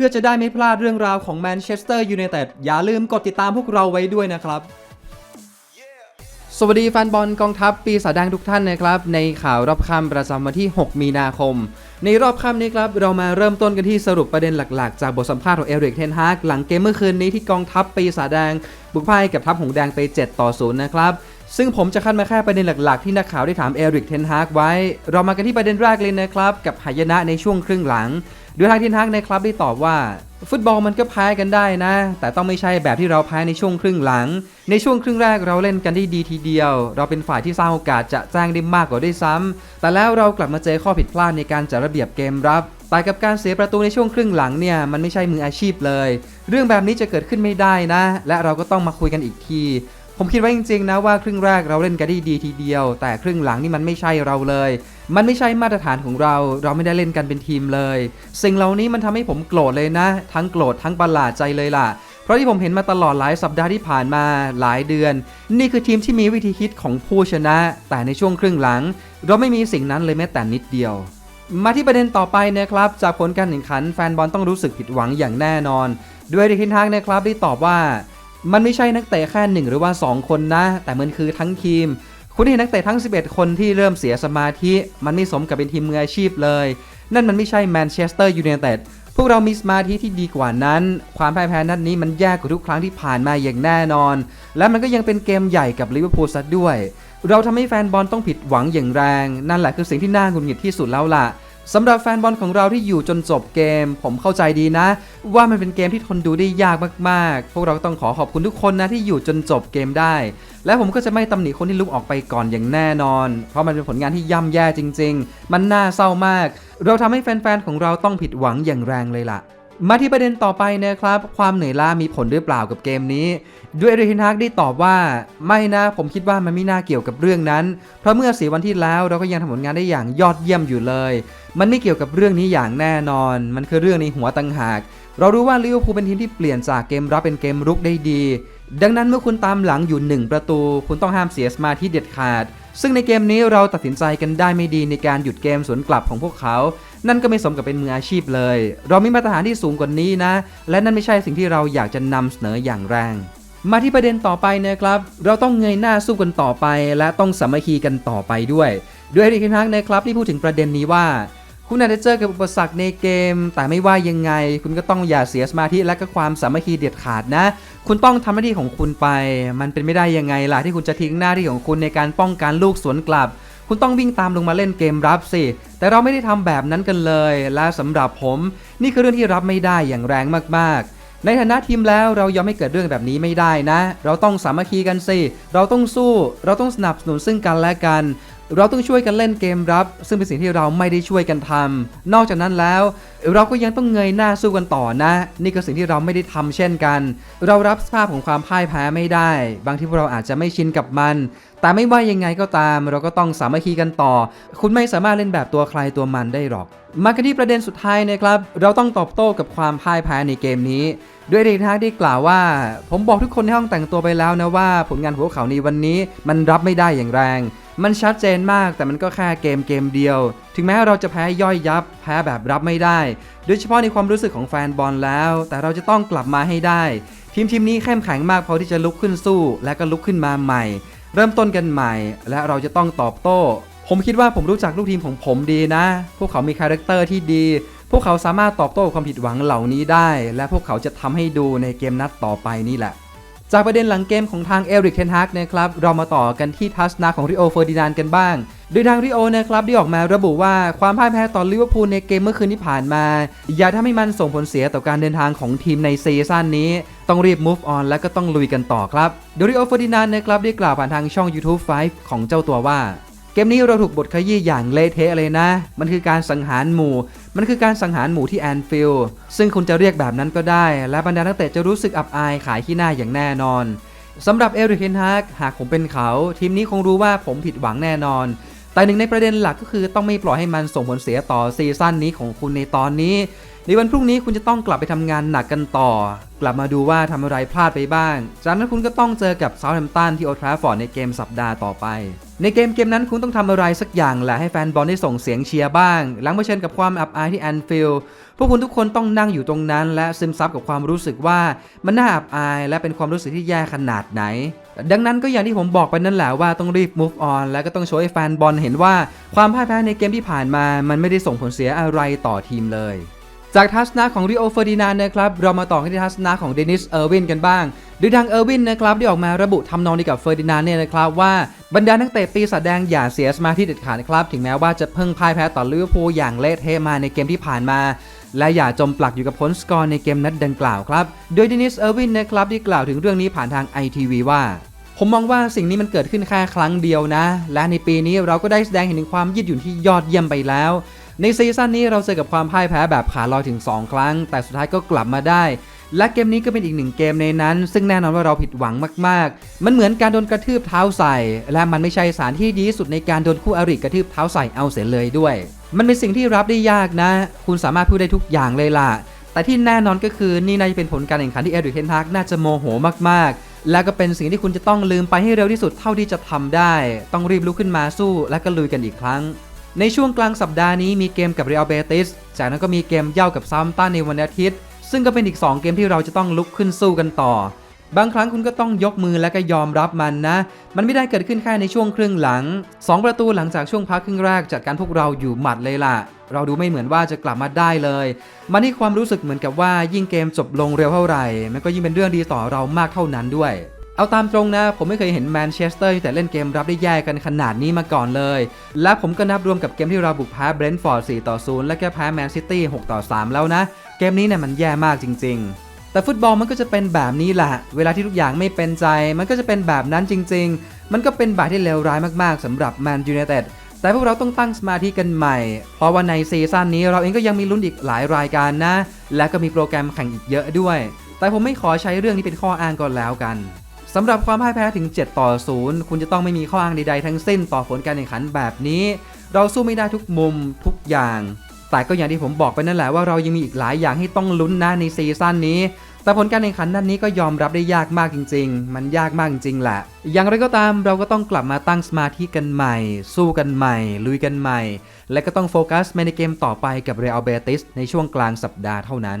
พื่อจะได้ไม่พลาดเรื่องราวของแมนเชสเตอร์ยูไนเต็ดอย่าลืมกดติดตามพวกเราไว้ด้วยนะครับ สวัสดีแฟนบอลกองทัพปีศาจแดงทุกท่านนะครับ ในข่าวรอบค่ำประจำวันที่ 6 มีนาคม ในรอบค่ำนี้ครับ เรามาเริ่มต้นกันที่สรุปประเด็นหลักๆ จากบทสัมภาษณ์ของเอริกเทนฮากหลังเกมเมื่อคืนนี้ที่กองทัพปีศาจแดงบุกพ่ายกับทัพหงสแดงไป 7 ต่อ 0 นะครับ ซึ่งผมจะคัดมาแค่ประเด็นหลักๆ ที่นักข่าวได้ถามเอริกเทนฮากไว้ เรามากันที่ประเด็นแรกเลยนะครับ กับหายนะในช่วงครึ่งหลัง โดยทางเทนฮากนะครับได้ตอบว่า ฟุตบอลมันก็แพ้กันได้นะ แต่ต้องไม่ใช่แบบที่เราแพ้ในช่วงครึ่งหลัง ในช่วงครึ่งแรกเราเล่นกันได้ดีทีเดียว เราเป็นฝ่ายที่สร้างโอกาสจะแจ้งได้มากกว่าด้วยซ้ำแต่แล้วเรากลับมาเจอข้อผิดพลาดในการจัดระเบียบเกมรับแต่กับการเสียประตูในช่วงครึ่งหลังเนี่ยมันไม่ใช่มืออาชีพเลย เรื่องแบบนี้จะเกิดขึ้นไม่ได้นะ และเราก็ต้องมาคุยกันอีกที ผมคิดว่าจริงๆนะว่าครึ่งแรกเราเล่นกันได้ดีทีเดียว แต่ครึ่งหลังนี่มันไม่ใช่เราเลย มันไม่ใช่มาตรฐานของเรา เราไม่ได้เล่นกันเป็นทีมเลย สิ่งเหล่านี้มันทำให้ผมโกรธเลยนะ ทั้งโกรธทั้งประหลาดใจเลยล่ะ เพราะที่ผมเห็นมาตลอดหลายสัปดาห์ที่ผ่านมาหลายเดือน นี่คือทีมที่มีวิธีคิดของผู้ชนะ แต่ในช่วงครึ่งหลัง เราไม่มีสิ่งนั้นเลยแม้แต่นิดเดียวมาที่ประเด็นต่อไปนะครับ จากผลการแข่งขันแฟนบอลต้องรู้สึกผิดหวังอย่างแน่นอน ด้วยเดคินทากนะครับได้ตอบว่า มันไม่ใช่นักเตะแค่หนึ่งหรือว่า 2 คนนะ แต่มันคือทั้งทีม คุณเห็นนักเตะทั้ง 11 คนที่เริ่มเสียสมาธิ มันไม่สมกับเป็นทีมมืออาชีพเลย นั่นมันไม่ใช่แมนเชสเตอร์ยูไนเต็ดพวกเรามีสมาธิที่ดีกว่านั้น ความพ่ายแพ้นัดนี้มันแย่กว่าทุกครั้งที่ผ่านมาอย่างแน่นอน และมันก็ยังเป็นเกมใหญ่กับลิเวอร์พูลซะด้วย เราทำให้แฟนบอลต้องผิดหวังอย่างแรง นั่นแหละคือสิ่งที่น่าหงุดหงิดที่สุดแล้วล่ะ สำหรับแฟนบอลของเราที่อยู่จนจบเกม ผมเข้าใจดีนะ ว่ามันเป็นเกมที่ทนดูได้ยากมากๆ พวกเราต้องขอขอบคุณทุกคนนะที่อยู่จนจบเกมได้ และผมก็จะไม่ตำหนิคนที่ลุกออกไปก่อนอย่างแน่นอน เพราะมันเป็นผลงานที่ย่ำแย่จริง ๆ มันน่าเศร้ามาก เราทำให้แฟนๆของเราต้องผิดหวังอย่างแรงเลยล่ะ มาที่ประเด็นต่อไปนะครับ ความเหนื่อยล้ามีผลหรือเปล่ากับเกมนี้ ด้วยเอริกเทนฮากได้ตอบว่า ไม่นะ ผมคิดว่ามันไม่น่าเกี่ยวกับเรื่องนั้น เพราะเมื่อสีวันที่แล้วเราก็ยังทำผลงานได้อย่างยอดเยี่ยมอยู่เลย มันไม่เกี่ยวกับเรื่องนี้อย่างแน่นอน มันคือเรื่องในหัวต่างหาก เรารู้ว่าลิเวอร์พูลเป็นทีมที่เปลี่ยนจากเกมรับเป็นเกมรุกได้ดี ดังนั้นเมื่อคุณตามหลังอยู่ 1 ประตู คุณต้องห้ามเสียสมาธิเด็ดขาดซึ่งในเกมนี้เราตัดสินใจกันได้ไม่ดีในการหยุดเกมสวนกลับของพวกเขา นั่นก็ไม่สมกับเป็นมืออาชีพเลย เรามีมาตรฐานที่สูงกว่านี้นะ และนั่นไม่ใช่สิ่งที่เราอยากจะนำเสนออย่างแรง มาที่ประเด็นต่อไปนะครับ เราต้องเงยหน้าสู้กันต่อไป และต้องสามัคคีกันต่อไปด้วย ด้วยอริกเทนฮากนะครับที่พูดถึงประเด็นนี้ว่าคุณอาจจะเจอกับอุปสรรคในเกม แต่ไม่ว่ายังไง คุณก็ต้องอย่าเสียสมาธิและก็ความสามัคคีเด็ดขาดนะ คุณต้องทำหน้าที่ของคุณไป มันเป็นไม่ได้ยังไงล่ะที่คุณจะทิ้งหน้าที่ของคุณในการป้องกันลูกสวนกลับ คุณต้องวิ่งตามลงมาเล่นเกมรับสิ แต่เราไม่ได้ทำแบบนั้นกันเลย และสำหรับผม นี่คือเรื่องที่รับไม่ได้อย่างแรงมากๆ ในฐานะทีมแล้วเรายอมให้เกิดเรื่องแบบนี้ไม่ได้นะ เราต้องสามัคคีกันสิ เราต้องสู้ เราต้องสนับสนุนซึ่งกันและกัน เราต้องช่วยกันเล่นเกมรับ ซึ่งเป็นสิ่งที่เราไม่ได้ช่วยกันทำนอกจากนั้นแล้ว เราก็ยังต้องเงยหน้าสู้กันต่อนะ นี่คือสิ่งที่เราไม่ได้ทำเช่นกัน เรารับสภาพของความพ่ายแพ้ไม่ได้ บางทีพวกเราอาจจะไม่ชินกับมัน แต่ไม่ว่ายังไงก็ตาม เราก็ต้องสามัคคีกันต่อ คุณไม่สามารถเล่นแบบตัวใครตัวมันได้หรอก มากันที่ประเด็นสุดท้ายนะครับ เราต้องตอบโต้กับความพ่ายแพ้ในเกมนี้ด้วยเดทาได้กล่าวว่า ผมบอกทุกคนในห้องแต่งตัวไปแล้วนะว่า ผลงานของพวเขาในวันนี้มันรับไม่ได้อย่างแรง มันชัดเจนมากแต่มันก็แค่เกมเกมเดียว ถึงแม้เราจะแพ้ย่อยยับ แพ้แบบรับไม่ได้ โดยเฉพาะในความรู้สึกของแฟนบอลแล้ว แต่เราจะต้องกลับมาให้ได้ ทีมทีมนี้เข้มแข็งมากพอที่จะลุกขึ้นสู้ และก็ลุกขึ้นมาใหม่ เริ่มต้นกันใหม่ และเราจะต้องตอบโต้ ผมคิดว่าผมรู้จักลูกทีมของผมดีนะ พวกเขามีคาแรคเตอร์ที่ดี พวกเขาสามารถตอบโต้ความผิดหวังเหล่านี้ได้ และพวกเขาจะทำให้ดูในเกมนัดต่อไปนี่แหละ จากประเด็นหลังเกมของทางเอริกเทนฮากนะครับเรามาต่อกันที่ทัศนะของริโอเฟอร์ดินานกันบ้าง โดยทางริโอนะครับได้ออกมาระบุว่าความพ่ายแพ้ต่อลิเวอร์พูลในเกมเมื่อคืนที่ผ่านมา อย่าทำให้มันส่งผลเสียต่อการเดินทางของทีมในซีซั่นนี้ ต้องรีบ move on และก็ต้องลุยกันต่อครับโดยริโอเฟอร์ดินานนะครับได้กล่าวผ่านทางช่อง YouTube 5 ของเจ้าตัวว่า กมนี้เราถูกบทขยี้อย่างเละเทะเลยนะ มันคือการสังหารหมู่ มันคือการสังหารหมู่ที่แอนฟิลด์ ซึ่งคุณจะเรียกแบบนั้นก็ได้ และบรรดานักเตะจะรู้สึกอับอายขายขี้หน้าอย่างแน่นอน สำหรับเอริกเฮนฮากหากผมเป็นเขา ทีมนี้คงรู้ว่าผมผิดหวังแน่นอน แต่หนึ่งในประเด็นหลักก็คือต้องไม่ปล่อยให้มันส่งผลเสียต่อซีซั่นนี้ของคุณในตอนนี้ ในวันพรุ่งนี้คุณจะต้องกลับไปทำงานหนักกันต่อ กลับมาดูว่าทำอะไรพลาดไปบ้าง จากนั้นคุณก็ต้องเจอกับเซาท์แฮมป์ตันที่โอทราฟอร์ดในเกมสัปดาห์ต่อไป ในเกมเกมนั้นคุณต้องทำอะไรสักอย่างแหละให้แฟนบอลได้ส่งเสียงเชียร์บ้าง หลังเผชิญกับความอับอายที่แอนฟิลด์พวกคุณทุกคนต้องนั่งอยู่ตรงนั้น และซึมซับกับความรู้สึกว่ามันน่าอับอายและเป็นความรู้สึกที่แย่ขนาดไหน ดังนั้นก็อย่างที่ผมบอกไปนั่นแหละว่าต้องรีบ move on และก็ต้องโชว์ให้แฟนบอลเห็นว่าความพ่ายแพ้ในเกมที่ผ่านมา มันไม่ได้ส่งผลเสียอะไรต่อทีมเลย จากทัศนะของริโอเฟอร์ดินานนะครับเรามาต่อกันที่ทัศนะของเดนิสเออร์วินกันบ้างโดยทางเออร์วินนะครับได้ออกมาระบุทำนองเดียวกับเฟอร์ดินานเนี่ยนะครับว่าบรรดานักเตะปีศาจแดงอย่าเสียสมาธิเด็ดขาดนะครับถึงแม้ว่าจะเพิ่งพ่ายแพ้ต่อลิเวอร์พูลอย่างเละเทะมาในเกมที่ผ่านมา และอย่าจมปลักอยู่กับผลสกอร์ในเกมนัดดังกล่าวครับ โดยเดนิสเออร์วินนะครับได้กล่าวถึงเรื่องนี้ผ่านทาง ITV ว่าผมมองว่าสิ่งนี้มันเกิดขึ้นแค่ครั้งเดียวนะ และในปีนี้เราก็ได้แสดงเห็นถึงความยืดหยุ่นที่ยอดเยี่ยมไปแล้ว ในซีซั่นนี้เราเจอกับความพ่ายแพ้แบบขาลอยถึง 2 ครั้ง แต่สุดท้ายก็กลับมาได้ และเกมนี้ก็เป็นอีกหนึ่งเกมในนั้น ซึ่งแน่นอนว่าเราผิดหวังมาก ๆ มันเหมือนการโดนกระทืบเท้าใส่ และมันไม่ใช่สถารที่ดีที่สุดในการโดนคู่อริกระทืบเท้าใส่เอาเสียเลยด้วย มันเป็นสิ่งที่รับได้ยากนะ คุณสามารถพูดได้ทุกอย่างเลยล่ะ แต่ที่แน่นอนก็คือนี่น่าจะเป็นผลการแข่งขันที่เอริกเทนฮากน่าจะโมโหมาก ๆและก็เป็นสิ่งที่คุณจะต้องลืมไปให้เร็วที่สุดเท่าที่จะทำได้ ต้องรีบลุกขึ้นมาสู้และก็ลุยกันอีกครั้ง ในช่วงกลางสัปดาห์นี้มีเกมกับเรอัลเบติส จากนั้นก็มีเกมเย่ากับซัมตันในวันอาทิตย์ ซึ่งก็เป็นอีก 2 เกมที่เราจะต้องลุกขึ้นสู้กันต่อ บางครั้งคุณก็ต้องยกมือและก็ยอมรับมันนะ มันไม่ได้เกิดขึ้นแค่ในช่วงครึ่งหลัง 2 ประตูหลังจากช่วงพักครึ่งแรกจัดการพวกเราอยู่หมัดเลยล่ะ เราดูไม่เหมือนว่าจะกลับมาได้เลย มันนี่ความรู้สึกเหมือนกับว่ายิ่งเกมจบลงเร็วเท่าไหร่ มันก็ยิ่งเป็นเรื่องดีต่อเรามากเท่านั้นด้วย เอาตามตรงนะ ผมไม่เคยเห็นแมนเชสเตอร์แต่เล่นเกมรับได้แย่กันขนาดนี้มาก่อนเลย และผมก็นับรวมกับเกมที่เราบุกแพ้เบรนท์ฟอร์ด4ต่อ0และก็แพ้แมนซิตี้6ต่อ3แล้วนะ เกมนี้เนี่ยมันแย่มากจริง ๆแต่ฟุตบอลมันก็จะเป็นแบบนี้แหละ เวลาที่ทุกอย่างไม่เป็นใจ มันก็จะเป็นแบบนั้นจริง ๆ มันก็เป็นบาทที่เลวร้ายมากๆสำหรับแมนยูไนเต็ด แต่พวกเราต้องตั้งสมาธิกันใหม่ เพราะว่าในซีซั่นนี้เราเองก็ยังมีลุ้นอีกหลายรายการนะ และก็มีโปรแกรมแข่งอีกเยอะด้วย แต่ผมไม่ขอใช้เรื่องนี้เป็นข้ออ้างก่อนแล้วกัน สำหรับความพ่ายแพ้ถึง 7 ต่อ 0 คุณจะต้องไม่มีข้ออ้างใดๆทั้งสิ้นต่อผลการแข่งขันแบบนี้ เราสู้ไม่ได้ทุกมุมทุกอย่าง แต่ก็อย่างที่ผมบอกไปนั่นแหละว่าเรายังมีอีกหลายอย่างที่ต้องลุ้นนะในซีซั่นนี้ แต่ผลการแข่งขันนัดนนี้ก็ยอมรับได้ยากมากจริง ๆ มันยากมากจริงๆแหละ อย่างไรก็ตามเราก็ต้องกลับมาตั้งสมาธิกันใหม่ สู้กันใหม่ ลุยกันใหม่ และก็ต้องโฟกัสในเกมต่อไปกับเรอัลเบติสในช่วงกลางสัปดาห์เท่านั้น